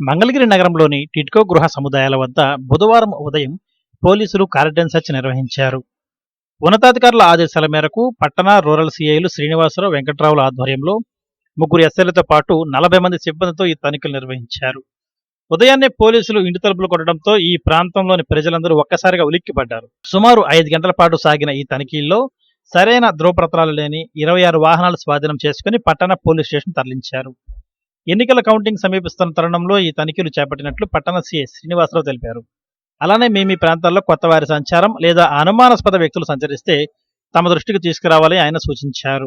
మంగళగిరి నగరంలోని టిట్కో గృహ సముదాయాల వద్ద బుధవారం ఉదయం పోలీసులు కార్డన్ సెర్చ్ నిర్వహించారు. ఉన్నతాధికారుల ఆదేశాల మేరకు పట్టణ రూరల్ సీఐలు శ్రీనివాసరావు వెంకట్రావుల ఆధ్వర్యంలో ముగ్గురు ఎస్ఐలతో పాటు నలభై మంది సిబ్బందితో ఈ తనిఖీలు నిర్వహించారు. ఉదయాన్నే పోలీసులు ఇంటి తలుపులు కొట్టడంతో ఈ ప్రాంతంలోని ప్రజలందరూ ఒక్కసారిగా ఉలిక్కిపడ్డారు. సుమారు ఐదు గంటల పాటు సాగిన ఈ తనిఖీల్లో సరైన ధ్రువపత్రాలు లేని ఇరవై ఆరు వాహనాలు స్వాధీనం చేసుకుని పట్టణ పోలీస్ స్టేషన్ తరలించారు. ఎన్నికల కౌంటింగ్ సమీపిస్తున్న తరుణంలో ఈ తనిఖీలు చేపట్టినట్లు పట్టణ సీఐ శ్రీనివాసరావు తెలిపారు. అలానే మేము ఈ ప్రాంతాల్లో కొత్త వారి సంచారం లేదా అనుమానాస్పద వ్యక్తులు సంచరిస్తే తమ దృష్టికి తీసుకురావాలని ఆయన సూచించారు.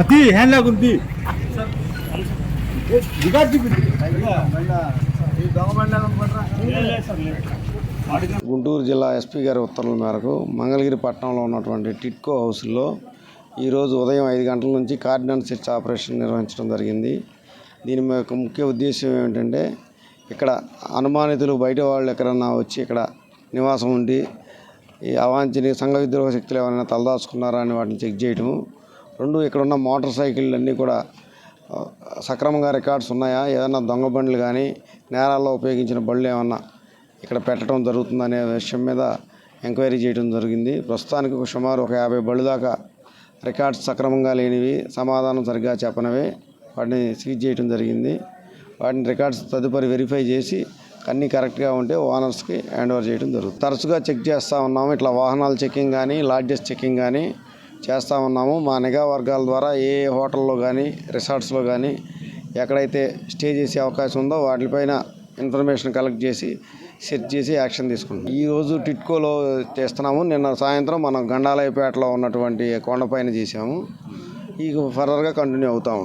అతి హ్యాండ్ లాగుంది గుంటూరు జిల్లా ఎస్పీ గారి ఉత్తర్వుల మేరకు మంగళగిరి పట్టణంలో ఉన్నటువంటి టిట్కో హౌస్లో ఈరోజు ఉదయం ఐదు గంటల నుంచి కార్డినెన్స్ సెర్చ్ ఆపరేషన్ నిర్వహించడం జరిగింది. దీని యొక్క ముఖ్య ఉద్దేశం ఏమిటంటే ఇక్కడ అనుమానితులు బయట వాళ్ళు ఎక్కడన్నా వచ్చి ఇక్కడ నివాసం ఉండి ఈ అవాంఛనీయ సంఘ విద్రోహ శక్తులు ఏమైనా తలదాచుకున్నారా అని వాటిని చెక్ చేయటము. రెండు ఇక్కడ ఉన్న మోటార్ సైకిళ్ళు అన్నీ కూడా సక్రమంగా రికార్డ్స్ ఉన్నాయా? ఏదైనా దొంగ బండ్లు కానీ నేరాల్లో ఉపయోగించిన బళ్ళు ఏమన్నా ఇక్కడ పెట్టడం జరుగుతుందనే విషయం మీద ఎంక్వైరీ చేయడం జరిగింది. ప్రస్తుతానికి ఒక సుమారు ఒక యాభై బళ్ళు దాకా రికార్డ్స్ సక్రమంగా లేనివి సమాధానం సరిగ్గా చెప్పనివి వాటిని సీజ్ చేయడం జరిగింది. వాటిని రికార్డ్స్ తదుపరి వెరిఫై చేసి అన్నీ కరెక్ట్గా ఉంటే ఓనర్స్కి హ్యాండ్ ఓవర్ చేయడం జరుగుతుంది. తరచుగా చెక్ చేస్తూ ఉన్నాము. ఇట్లా వాహనాల చెకింగ్ కానీ లాడ్జెస్ చెకింగ్ కానీ చేస్తూ ఉన్నాము. మా నిఘా వర్గాల ద్వారా ఏ హోటల్లో కానీ రిసార్ట్స్లో కానీ ఎక్కడైతే స్టే చేసే అవకాశం ఉందో వాటిపైన ఇన్ఫర్మేషన్ కలెక్ట్ చేసి సెర్చ్ చేసి యాక్షన్ తీసుకుంటాం ఈరోజు టిట్కోలో చేస్తున్నాము. నిన్న సాయంత్రం మనం గండాలయపేటలో ఉన్నటువంటి కొండపైన చేసాము ఈ ఫర్దర్గా కంటిన్యూ అవుతూ ఉంటాం